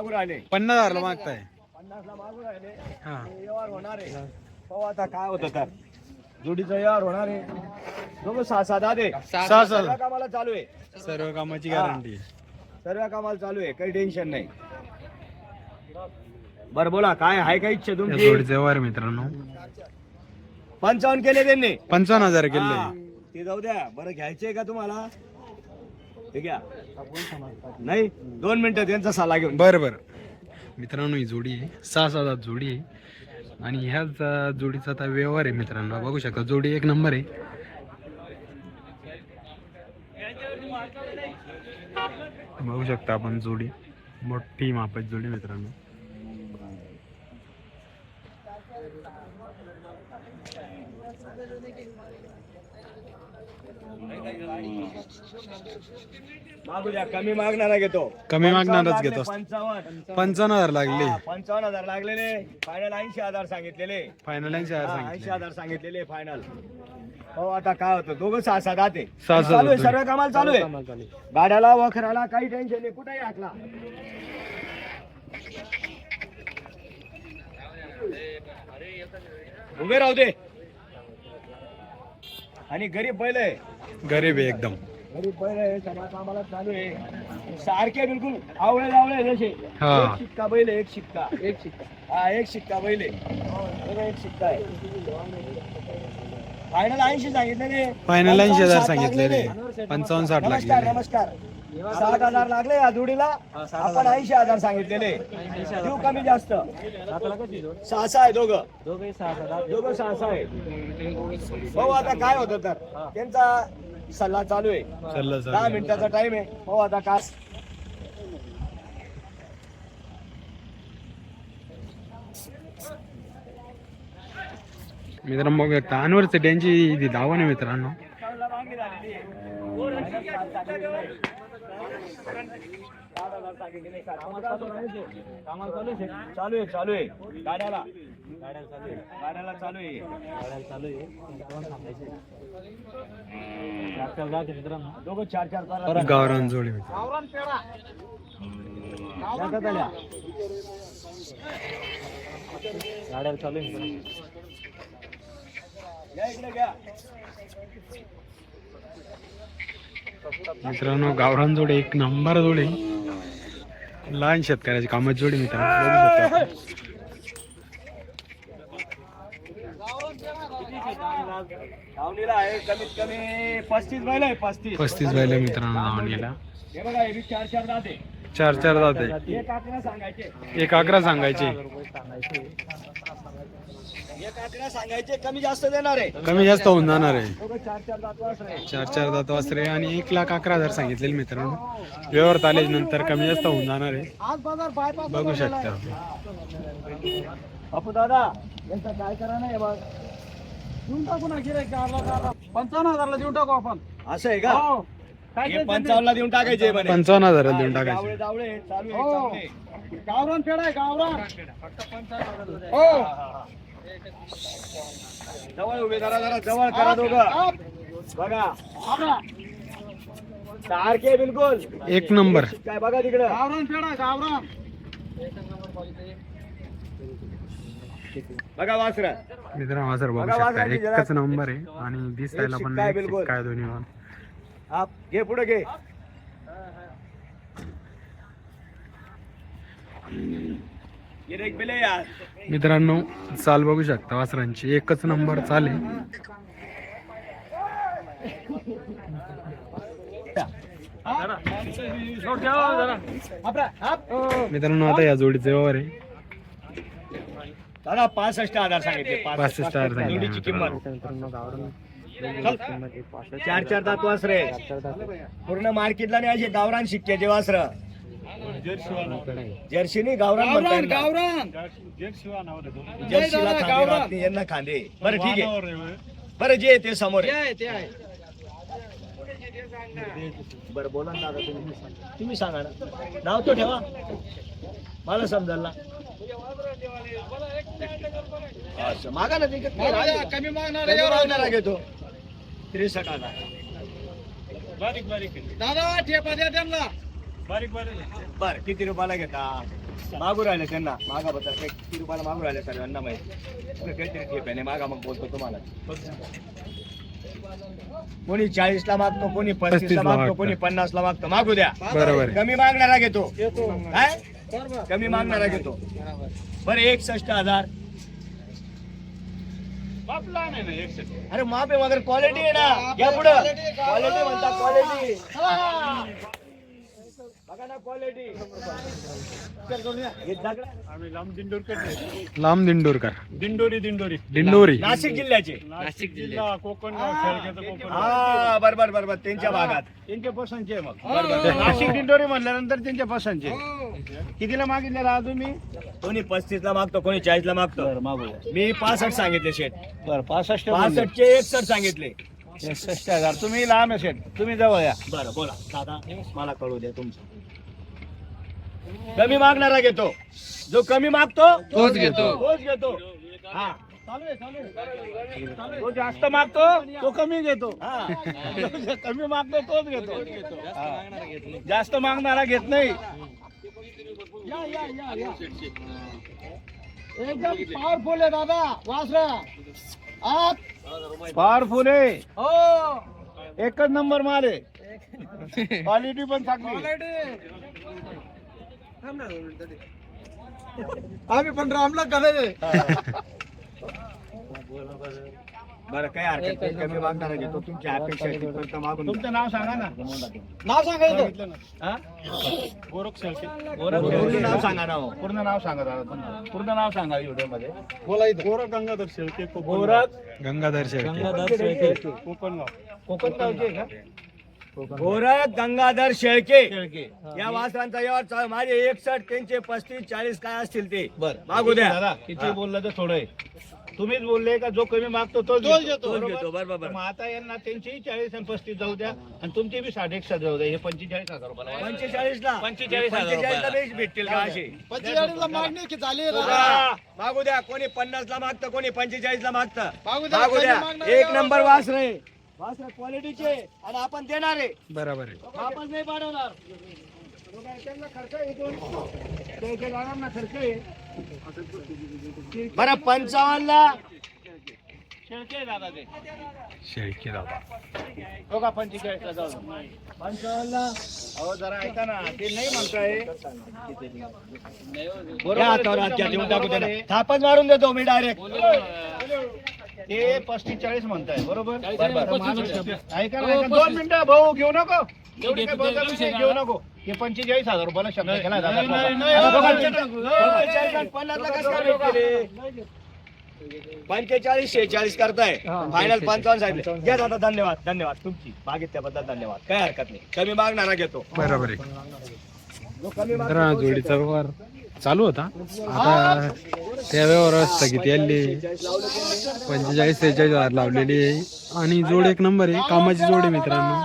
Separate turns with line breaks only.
मागून राहिले.
पन्नास हजारला मागताय.
पन्नासला मागून राहिले.
हा.
व्यवहार होणार आहे. पाहू आता काय होतं तर. जोडीचा व्यवहार होणार आहे. दोघं सहा दहा दे
सहा
सर्व कामाला चालू आहे.
सर्व कामाची. गॅरंटी
सर्व कामाला चालू आहे. काही टेन्शन नाही. बरं बोला काय आहे? का इच्छा तुमची?
जोडीचे व्यवहार मित्रांनो.
पंचावन्न केले त्यांनी.
पंचावन्न हजार
हा,
किल्ले
ते जाऊ द्या. बरं घ्यायचे का तुम्हाला? ठीक आहे? नाही दोन मिनिटं त्यांचा सल्ला घेऊन
बरं बरं. मित्रांनो ही जोडी आहे. सहा सात जोडी आहे. आणि ह्याच जोडीचा आता व्यवहार आहे मित्रांनो. बघू शकता जोडी एक नंबर आहे. बघू शकता आपण जोडी. मोठी मापाची जोडी मित्रांनो.
कमी मागणारा घेतो.
कमी मागणारच घेतो.
पंचावन्न.
पंचावन्न हजार लागले.
हा, पंचावन्न हजार लागलेले. फायनल ऐंशी हजार सांगितलेले.
फायनल ऐंशी हजार
हा, ऐंशी
सांगितले
हजार सांगितलेले फायनल हो आता काय होतं? दोघं सहा सहा दाते
सहा सहा
चालू आहे. सर्व कामाला चालू आहे. गाड्याला वखराला काही टेन्शन नाही. कुठेही हाकला. उभे राहू दे. आणि गरीब बैल आहे.
गरीब आहे एकदम.
गरीब बैल आहे सगळं कामाला चालू आहे. सारखे बिलकुल आवळे लावळे जसे
हा.
एक शिक्का बैल आहे, एक शिक्का. एक शिक्का. हा एक शिक्का बैल आहे. बघा, एक शिक्का आहे. फायनल ऐंशी सांगितलेले.
फायनल ऐंशी हजार
55
सांगितलेले.
लागलेले.
पंचावन्न साठ
नमस्कार
लागलेले.
नमस्कार. साठ हजार लागले या जोडीला. आपण ऐंशी हजार सांगितलेले. देऊ कमी जास्त. सहा सहा आहे दोघं. दोघं सहा सहा आहे. भाऊ आता काय होतं तर? त्यांचा सल्ला चालू आहे. दहा मिनिटाचा टाइम आहे. हो आता काय
मित्रांनो बघू शकता अनवर त्यांची धावा नाही मित्रांनो.
चालू आहे चालू आहे गाड्याला गाड्याला चालू आहे दोघं चार चार तारा
गावरान जोडी
गावरान पेडा गाड्याला चालू आहे.
मित्रांनो गावरान जोडी एक नंबर जोडी. लहान शेतकऱ्याची कामाची जोडी मित्रांनो
कमीत पस्तीस बैल
मित्रांनो धावणीला.
चार चार दाते.
चार चार जाते
एक आकडा सांगायचे.
एक अकरा सांगायचे.
एक आकडा सांगायचे कमी जास्त देणार आहे.
कमी जास्त होऊन जाणार आहे.
दोघं चार चार दात वासरे आहे.
चार चार दात वासरे आणि एक लाख अकरा हजार सांगितलेले मित्रांनो. व्यवहार आले नंतर कमी जास्त होऊन जाणार आहे.
आज बाजार बायपास
बघू शकता.
अपू दादा यांचं काय करा नाही बघ. देऊन टाकू ना गिऱ्हाईक पंचावन्न हजारला देऊन टाकू आपण. असं आहे का? हे. पंचावन्नला देऊन टाकायचे म्हणे.
पंचावन्न हजार देऊन टाकायचे.
जावळे चालू आहे चांगले. गावरान पेड आहे गावरान. हो. जवळ उभे जरा जरा जवळ करा दोघं. बघा. सारखे बिलकुल.
एक नंबर.
काय बघा तिकडं. गावरान पेड गावरान. बघा वासरा.
मित्रांनो वासर बघू
बघा,
शकता.
वासराची जरा-
एकच नंबर आहे आणि दिसायला पण एक
बिलकुल.
आहे दोन्ही पण.
हा घे पुढे घे.
मित्रांनो चाल बघू शकता वासरांची. एकच नंबर चाल आहे. मित्रांनो आता या जोडीचे व्यवहार आहे.
दादा पासष्ट हजार सांगितले.
पासष्ट हजार
जोडीची किंमत. चार चार दात वासरे पूर्ण मार्केटला नाही असे गावरान शिक्क्याचे वासर जर्सीनी गावरान गावरान. जर्सीला खांदे राहत नाही, यांना खांदे. बरं ठीक आहे. बरं जे आहे ते समोर आहे. बरं बोला ना दादा तुम्ही तुम्ही सांगा ना. नाव तो ठेवा. मला समजाल ना असं मागा ना ते कमी मागणार घेतो. त्रेसष्ट हजार
बारीक बारीक. दादा ठेपा द्या त्यांना. बारीक बारीक.
बर. किती रुपयाला घेता? मागू राहिले त्यांना. मागा बद्दल काही किती रुपयाला मागू राहिले सर्वांना माहिती. काहीतरी ठेप्याने मागा मग बोलतो तुम्हाला. कोणी चाळीस ला मागतो कोणी पस्तीस
35
ला
ला
मागतो. कोणी पन्नास ला मागतो. मागू द्या.
बरोबर आहे.
कमी मागणारा घेतो. काय? कमी मागणारा घेतो. बरं एकसष्ट हजार. अरे माप आहे मगर क्वालिटी आहे ना. घ्या पुढं. क्वालिटी म्हणता क्वालिटी बघा ना क्वालिटी
लांब दिंडोरकर
दिंडोरी दिंडोरी.
दिंडोरी.
नाशिक जिल्ह्याचे.
नाशिक जिल्हा कोकण
हा बरोबर बरोबर. त्यांच्या भागात.
त्यांच्या पसंतचे आहे मग.
बरोबर
नाशिक दिंडोरी म्हणल्यानंतर त्यांच्या पसंतचे. कितीला मागितलेला हा तुम्ही?
कोणी पस्तीस ला मागतो कोणी चाळीस ला मागतो
मागूया.
मी पासष्ट सांगितले शेट
बरं पासष्ट
पासष्टचे एकसष्ट सांगितले.
एकसष्ट हजार. तुम्ही लांब असेल तुम्ही जवळ या.
बरं बोला. दादा मला कळू द्या तुमचं. कमी मागणारा घेतो. जो कमी मागतो
तोच घेतो.
तोच घेतो. हा.
तो जास्त मागतो तो कमी घेतो.
हा.
जो कमी मागतो तोच घेतो. हा. जास्त मागणारा घेत नाही.
एकदम पॉवरफुल आहे दादा वासरा.
पॉवरफुल आहे.
हो.
एकच नंबर माल आहे. क्वालिटी पण चांगली
आम्ही पण रामला करायचे
बरं काय हरकत नाही कमी मागणारा घेतो तुमच्या अपेक्षा आहे तिथपर्यंत मागून द्या.
तुमचं नाव सांगा ना.
नाव सांगायचं
हा? गोरख शेळके.
पूर्ण नाव सांगा ना हो.
पूर्ण नाव सांगा दादा तुमचं. पूर्ण नाव सांगा व्हिडिओ मध्ये
बोला इथं.
गोरख गंगाधर शेळके
गोरख
गंगाधर शेळके.
कोकण कोकण गावचे आहे का?
गोरख गंगाधर शेळके.
शेळके.
या वासरांचा व्यवहार माझे एकसष्ट त्यांचे पस्तीस चाळीस काय असतील ते?
बर.
मागू द्या.
किती बोललं तर थोडं आहे. तुम्हीच बोलले का जो कमी मागतो तोच घेतो. बरोबर? मग आता यांना त्यांची चाळीस आणि पस्तीस जाऊ द्या. आणि तुमची बी साठ एकशे जाऊ द्या. हे पंचेचाळीस हजार रुपये
पंचेचाळीस ला?
पंचेचाळीस
पंचेचाळीस ला भेटतील का असे?
पंचेचाळीसला मागणी की झाली
मागू द्या. कोणी पन्नास ला मागतं कोणी पंचेचाळीस ला मागतं.
मागू द्या,
एक नंबर. वास रे क्वालिटीचे आणि आपण देणार आहे.
बरोबर आहे.
वापस नाही पाठवणार.
खर्च येतो खर्च आहे
बरं पंचावन्न ला
शेळके दादा. ते
शेळके दादा
बघा पंचेचाळीसला जाऊ द्या.
पंचावन्न ला
अहो जरा ऐका ना ते नाही म्हणताय.
या हातावर हात घ्या, देऊन टाकू त्याला थापच मारून देतो मी डायरेक्ट
ते पस्तीस चाळीस म्हणताय बरोबर? ऐका ना ऐका. दोन मिनिटं भाऊ घेऊ नको. एवढी काही बोलता विषय घेऊ नको. हे पंचेचाळीस हजार रुपयाला शब्द केला दादा
पंचेचाळीस शेहेचाळीस करताय. फायनल पंचावन्न सांगितले घ्या दादा धन्यवाद धन्यवाद. तुमची मागितल्याबद्दल धन्यवाद. काय हरकत नाही. कमी मागणारा घेतो.
बरोबर जोडीचा व्यवहार चालू होता. आता त्या व्यवहारात स्थगित आली. पंचेचाळीस सेहेचाळीस हजार लावलेली आहे. आणि जोड एक नंबर आहे. कामाची जोड आहे मित्रांनो.